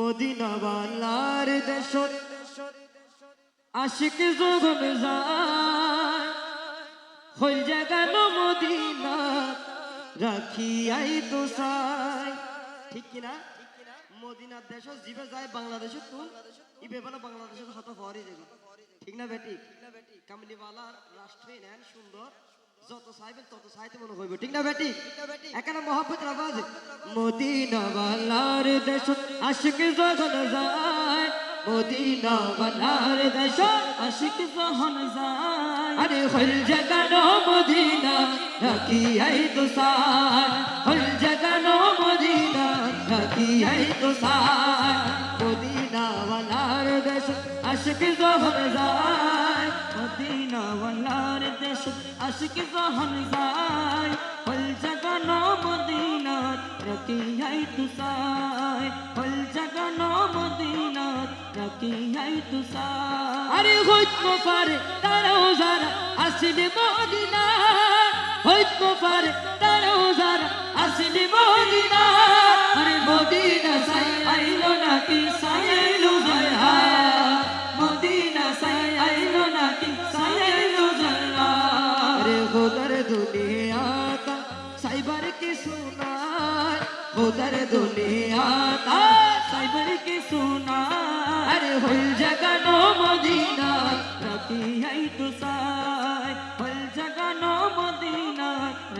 মদিনাওয়ালার দেশত আশিক জগন যায়। হইল জাগানো মদিনা রাখি আই তো সাই ঠিক কিনা? মদিনার দেশ জিবে যায় বাংলাদেশে তুল ইবে বলে বাংলাদেশের হত হরে যাবে ঠিক না বেটি? কামলিওয়ালার রাষ্ট্রে নেন সুন্দর। যত চাইবেন তত চাইতে মনে হইব। ঠিক না বেটি? এখানে মহাপতের আওয়াজ। মদিনাওয়ালার দেশ, আশিক জগন যায়। মদিনাওয়ালার দেশ, আশিক জহন যায়। আরে হল জাগানো মদিনা রাখি আই তো সার? হল জাগানো মদিনা রাখি আই তো সার? মদিনাওয়ালার দেশ, আশিক জহন যায়। মদিনাওয়ালার দেশ, আশিক জহন যায়। আই তো সার হল জাগানো মদিনা রাখি আই তো সার আরে হইত পারে তারাও যারা আসলে মদিনা হইত পারে তারাও যারা আসলে মদিনা আরে মদিনা সাই আইলো নাকি সাই আইলো যায় মদিনা সাই আইলো নাকি সাই আইলো যায় আরে খোদার দুনিয়া সুনায় খোদার দুনিয়া তা সাইবার কি সুনায় আরে হল জাগানো মদিনা রাখি আই তো সাই। হল জাগানো মদিনা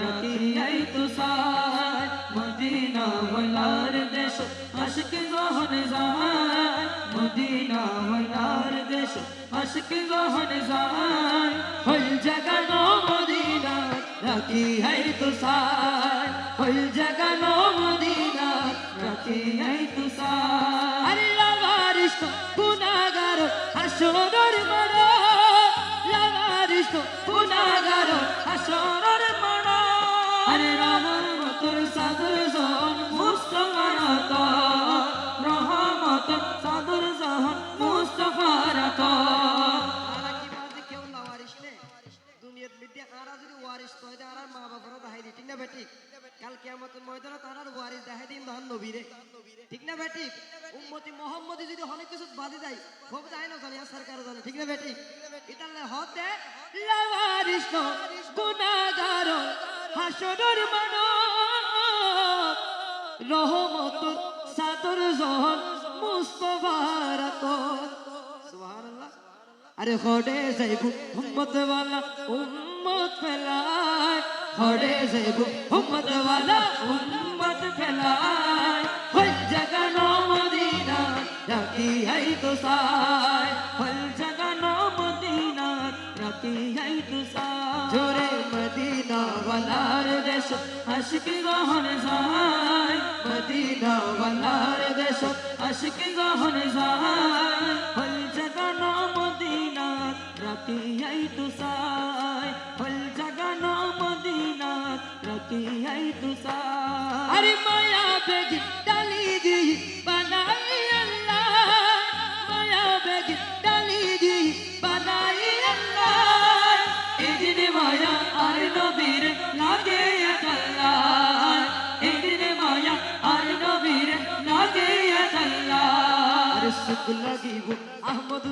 রাখি আই তো সাই। মদিনা ওয়ালার দেশ আশিক গহন যায়। মদিনা ওয়ালার দেশ আশিক গহন যায়। হল জাগানো মদিনা রাখি আই তো সাই হল জাগানো মদিনা রাখি আই তো সাই আল্লাহ বারিশ গুনাহগার হাসরের মারা লাগারিস গুনাহগার হাসরের মারা আরে রহমতুর সাদর জাহান মুস্তাফার আতা রহমত সাদর জাহান মুস্তাফার আতা আরা কি বাজে কেউ না ওয়ারিস নে? দুনিয়াত মিদ্যে আরা যদি ওয়ারিস তয় আরা মা বাবারা দেখাই দি ঠিক না বেটি? কাল কিয়ামতের ময়দানে তারার ওয়ারিস দেখাই দিন ধান নবীরে। উম্মতি মোহাম্মদি যদি অনেক কিছু বাদে যায় খুব যায় না জানি সরকার জানে। ঠিক না বেটি? ইতালে হতে লাওয়ারিস হাসরের রহমত, সাদর মুস্তফার আরে হডে যাইবু উম্মত ওয়ালা, উম্মত ফেলায়। হডে যাইবু উম্মত ওয়ালা, উম্মত ফেলায়। দেশ, আশিক গহন যায়। মদিনা ওয়ালার দেশ, আশিক গহন যায়। হল জাগানো মদিনা রাতি তো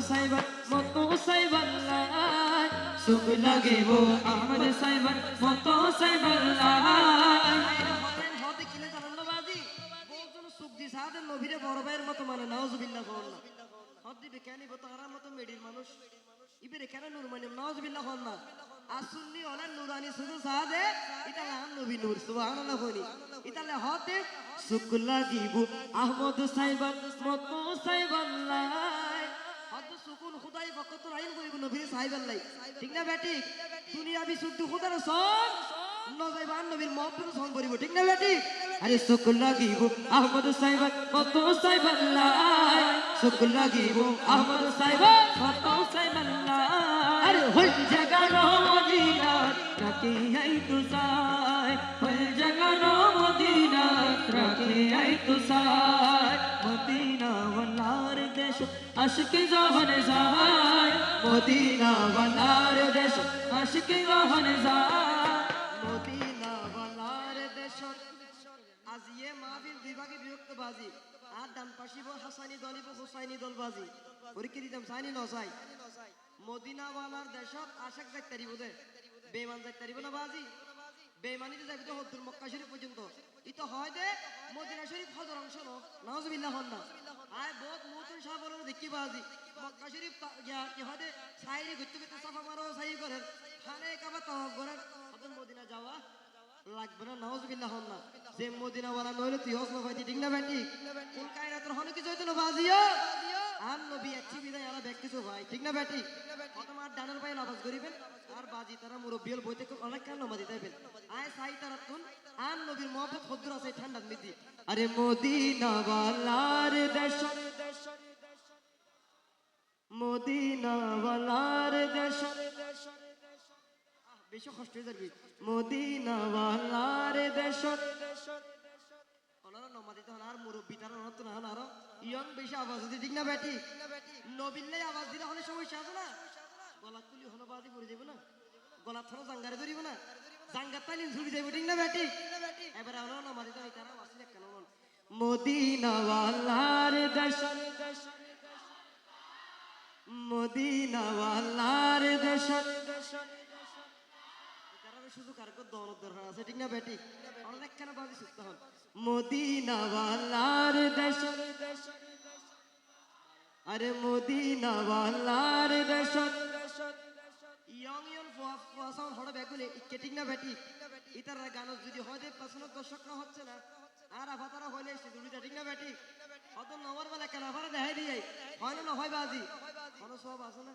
সাইবার মতো সুখ সাইবার মতো বহুজন সুখ দি সাথে নবীরে বড় ভাইয়ের মতো মানে নাউজুবিল্লাহ কোন না হদ দিবে কেন ইবো তারার মতো মেডির মানুষ ইবেরে কেন নূর মানে নাউজুবিল্লাহ কোন না আসুন্নি হলেন নুরানি শুধু সাদে এটা লাম নবী নূর সুবহানাল্লাহ বলি ইতালে হতে সুখ লাগিব আহমদ সাইবার মতো হদ বকত রাইন করিব নবীর সাইবাল্লাহ ঠিক না বেটি? দুনিয়া বি শুদ্ধ খুদার সব নজাইবান নবীর মহব্বত সং করিব, ঠিক না বেটি? আরে সুখ লাগিব আহমদ কত সাইবাল্লাহ সুখ লাগিব আহমদ সাইবার কত সাইবাল্লাহ আরে হল জাগানো মদিনা রাখি আই তু সাই। রাখি আই তু দেশ, আশিক আশিক জহন যায়। মদিনা ওয়ালার দেশ, আজ মাহফিল বিভাগে বিভক্ত বাজি আর ডান পাশিব হাসানি দলিব হুসাইনি দলবাজি। পরীক্ষা দিতাম সাইনি নসাই মদিনাওয়ালার দেশত আশাক যাই তারিব দে। বেমান যাই তারিব না বাজি? বেমানিতে যাবি তো মক্কা শরীফ পর্যন্ত। ইতো হয় দে, মদিনা শরীফ হজর অংশ ন নাউজুবিল্লাহ হন না আয় বহুত নতুন সাবলের দেখি বাজি। মক্কা শরীফ গিয়া কি হয় দে সাইরি ঘুরতে ঘুরতে সাফা মারো সাই করেন। খানে কাবা তাওয়াব করেন। হদর মদিনা যাওয়া লাগবে না নাউজুবিল্লাহ হন না যে মদিনা ওয়ালা নইলে তুই হস ভাই ঠিক না বেটি কোন কায়নাতের হনে কিছু হইতো না, বাজিও। আর নবী আছি বিদায় আর ব্যাগ কিছু ভাই ঠিক না বেটি তোমার ডানের পায়ে নামাজ করিবেন, আর বাজি তারা মুরব্বিয়ল বইতে অনেক কেন নামাজি তাইবেন। আয় সাই তারা তুন আর নবীর মহব্বত হদ্দুর আছে ঠান্ডার মিদি আরে মদিনা ওয়ালার দেশ মদিনা ওয়ালার দেশ বেশি কষ্ট হয়ে যাবি। মদিনা ওয়ালার দেশ আরও ইয়ং বেশি আওয়াজ দিতে ঠিক না আওয়াজ দিলে হলে সমস্যা আছে না। গলা তুলি হলো বাজি পড়ে না। গলা থনো জাঙ্গারে ধরিব না জাঙ্গার তাইলে ঝুড়ি যাবে ঠিক না বেটি এবার আমরা নমাজি তো তারা আসলে কেন মন মদিনা দেশ। মদিনা দেশ। তারা সুযোগ আর দরকার আছে ঠিক না বেটি? অনেক কেন বাজি সুস্থ হন? মদিনা ওয়ালার দেশ। আরে মদিনা ওয়ালার দেশ। সাউন্ড হড় ব্যাগুলে ইকে না বেটি ইতার গান যদি হয় দর্শক না হচ্ছে না। আর আফাতারা হইলে ঠিক না বেটি অত বেলা দেখাই দিয়ে হয় না হয় বাজি। কোনো সব আছে না।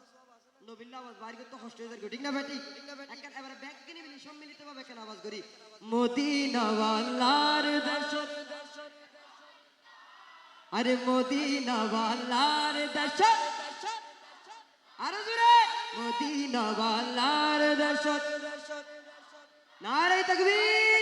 আরে মদিনা ওয়ালার দেশ আরও জোরে। মদিনা ওয়ালার দেশ নারে তকবীর।